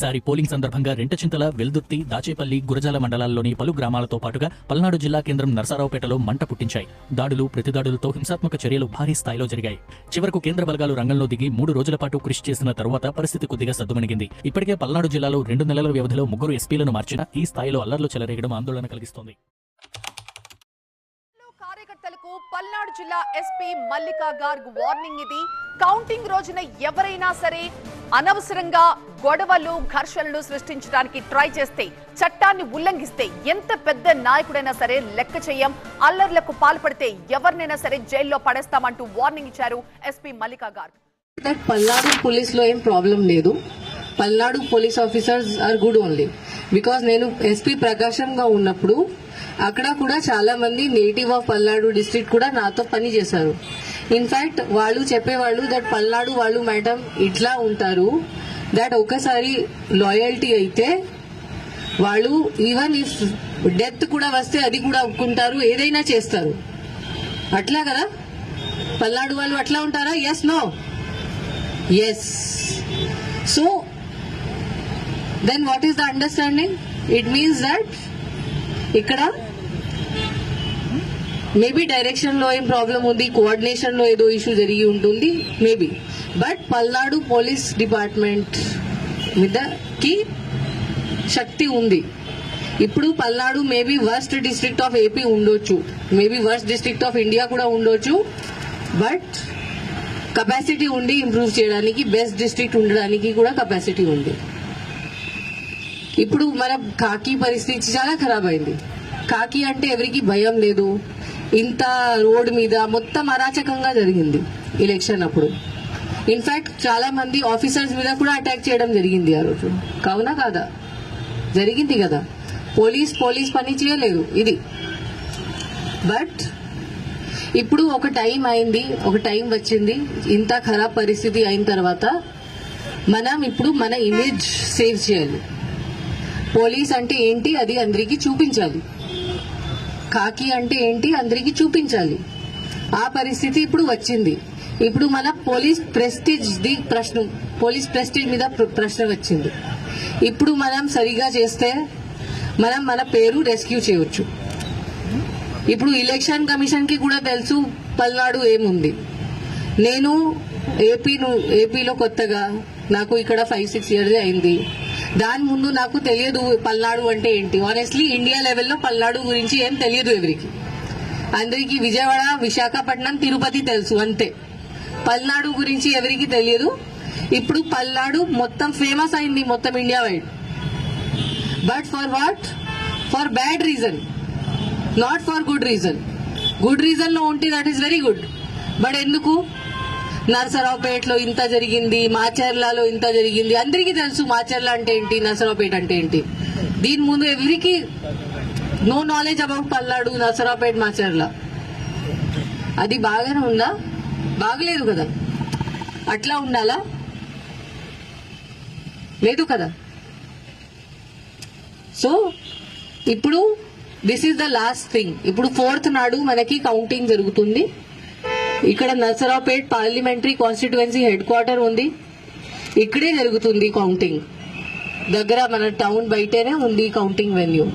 ఈసారి పోలింగ్ సందర్భంగా రెంటచింతల వెల్దుర్తి దాచేపల్లి గురజాల మండలాల్లోని పలు గ్రామాలతో పాటుగా పల్నాడు జిల్లా కేంద్రం నరసారావుపేటలో మంట పుట్టించాయి. దాడులు ప్రతిదాడులతో హింసాత్మక చర్యలు భారీ స్థాయిలో జరిగాయి. చివరకు కేంద్ర బలగాలు రంగంలో దిగి మూడు రోజుల పాటు కృషి చేసిన తరువాత పరిస్థితి కొద్దిగా సద్దుమణిగింది. ఇప్పటికే పల్నాడు జిల్లాలో రెండు నెలల వ్యవధిలో ముగ్గురు ఎస్పీలను మార్చినా ఈ స్థాయిలో అల్లర్లు చెలరేగడం ఆందోళన కలిగిస్తోంది. కార్యకర్తలకు పల్నాడు జిల్లా ఎస్పీ మల్లికా గార్గ్ వార్నింగ్ ఇది. కౌంటింగ్ రోజున ఎవరైనా సరే అనవసరంగా గొడవలు ఘర్షణలు సృష్టించడానికి ట్రై చేస్తే చట్టాన్ని ఉల్లంఘిస్తే ఎంత పెద్ద నాయకుడైనా సరే లెక్క చేయం అల్లర్లకు పాల్పడితే ఎవరినైనా సరే జైల్లో పడేస్తామంటూ వార్నింగ్ ఇచ్చారు ఎస్పీ మల్లికా గార్గ్ పల్నాడు పోలీస్లో ఏం ప్రాబ్లం లేదు. Palnadu police officers are good only. Because నేను ఎస్పీ ప్రకాశంగా ఉన్నప్పుడు అక్కడ కూడా చాలా మంది నేటివ్ ఆఫ్ పల్నాడు డిస్ట్రిక్ట్ కూడా నాతో పని చేశారు. ఇన్ఫ్యాక్ట్ వాళ్ళు చెప్పేవాళ్ళు దట్ పల్నాడు వాళ్ళు మేడం ఇట్లా ఉంటారు. దట్ ఒకసారి లాయల్టీ అయితే వాళ్ళు ఈవెన్ ఇఫ్ డెత్ కూడా వస్తే అది కూడా ఒప్పుకుంటారు ఏదైనా చేస్తారు. అట్లా కదా? పల్నాడు వాళ్ళు అట్లా ఉంటారా? Yes no yes so then what is the understanding it means that ఇక్కడ మేబీ డైరెక్షన్లో ఏం ప్రాబ్లం ఉంది కోఆర్డినేషన్లో ఏదో ఇష్యూ జరిగి ఉంటుంది maybe but Palnadu police department మీదకి శక్తి ఉంది. ఇప్పుడు Palnadu maybe worst district of AP ఉండొచ్చు. Maybe worst district of India కూడా ఉండొచ్చు. బట్ కెపాసిటీ ఉండి ఇంప్రూవ్ చేయడానికి బెస్ట్ డిస్ట్రిక్ట్ ఉండడానికి కూడా కెపాసిటీ ఉంది. ఇప్పుడు మన కాకి పరిస్థితి చాలా ఖరాబ్ అయింది. కాకి అంటే ఎవరికి భయం లేదు. ఇంత రోడ్డు మీద మొత్తం అరాచకంగా జరిగింది ఎలక్షన్ అప్పుడు. ఇన్ఫాక్ట్ చాలా మంది ఆఫీసర్స్ మీద కూడా అటాక్ చేయడం జరిగింది ఆ రోజు. కావునా కాదా? జరిగింది కదా. పోలీస్ పోలీస్ పని చేయలేదు ఇది. బట్ ఇప్పుడు ఒక టైం అయింది ఒక టైం వచ్చింది. ఇంత ఖరాబ్ పరిస్థితి అయిన తర్వాత మనం ఇప్పుడు మన ఇమేజ్ సేవ్ చేయాలి. పోలీస్ అంటే ఏంటి అది అందరికీ చూపించాలి. కాకి అంటే ఏంటి? అందరికీ చూపించాలి. ఆ పరిస్థితి ఇప్పుడు వచ్చింది. ఇప్పుడు మన పోలీస్ ప్రెస్టీజ్ ది ప్రశ్న పోలీస్ ప్రెస్టీజ్ మీద ప్ర- ప్రశ్న వచ్చింది. ఇప్పుడు మనం సరిగా చేస్తే మనం మన పేరు రెస్క్యూ చేయవచ్చు ఇప్పుడు ఎలక్షన్ కమిషన్కి కూడా తెలుసు పల్నాడు ఏముంది. నేను ఏపీ ఏపీలో కొత్తగా నాకు ఇక్కడ ఫైవ్ సిక్స్ ఇయర్స్ అయింది. దాని ముందు నాకు తెలియదు పల్నాడు అంటే ఏంటి. ఆనెస్ట్లీ ఇండియా లెవెల్లో పల్నాడు గురించి ఏం తెలియదు ఎవరికి. అందరికి విజయవాడ విశాఖపట్నం తిరుపతి తెలుసు అంతే. పల్నాడు గురించి ఎవరికి తెలియదు. ఇప్పుడు పల్నాడు మొత్తం ఫేమస్ అయింది మొత్తం India wide but for what for bad reason not for good reason good రీజన్లో ఉంటే that is very good but ఎందుకు? నరసరావుపేటలో ఇంత జరిగింది మాచర్లలో ఇంత జరిగింది. అందరికీ తెలుసు మాచర్ల అంటే ఏంటి నరసరావుపేట అంటే ఏంటి. దీని ముందు ఎవరికి no knowledge about Palnadu Narasaraopet Macherla. అది బాగానే ఉందా? బాగలేదు కదా. అట్లా ఉండాలా? లేదు కదా. సో ఇప్పుడు this is the last thing ఇప్పుడు ఫోర్త్ నాడు మనకి కౌంటింగ్ జరుగుతుంది. ఇక్కడ Narasaraopet parliamentary constituency headquarter ఉంది. ఇక్కడే జరుగుతుంది కౌంటింగ్. దగ్గర మన టౌన్ బయటనే ఉంది కౌంటింగ్ వెన్యూ.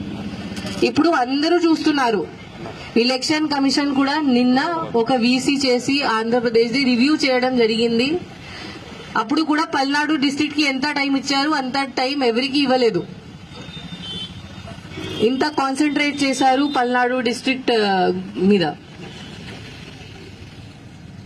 ఇప్పుడు అందరూ చూస్తున్నారు. ఎలక్షన్ కమిషన్ కూడా నిన్న ఒక వీసీ చేసి ఆంధ్రప్రదేశ్ది రివ్యూ చేయడం జరిగింది. అప్పుడు కూడా పల్నాడు డిస్ట్రిక్ట్ ఎంత టైం ఇచ్చారు అంత టైం ఎవరికి ఇవ్వలేదు. ఇంత కాన్సన్ట్రేట్ చేశారు పల్నాడు డిస్ట్రిక్ట్ మీద.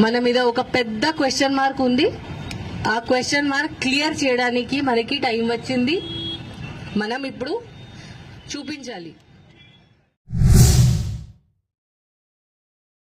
మన మీద ఒక పెద్ద క్వశ్చన్ మార్క్ ఉంది. ఆ క్వశ్చన్ మార్క్ క్లియర్ చేయడానికి మనకి టైం వచ్చింది. మనం ఇప్పుడు చూపించాలి.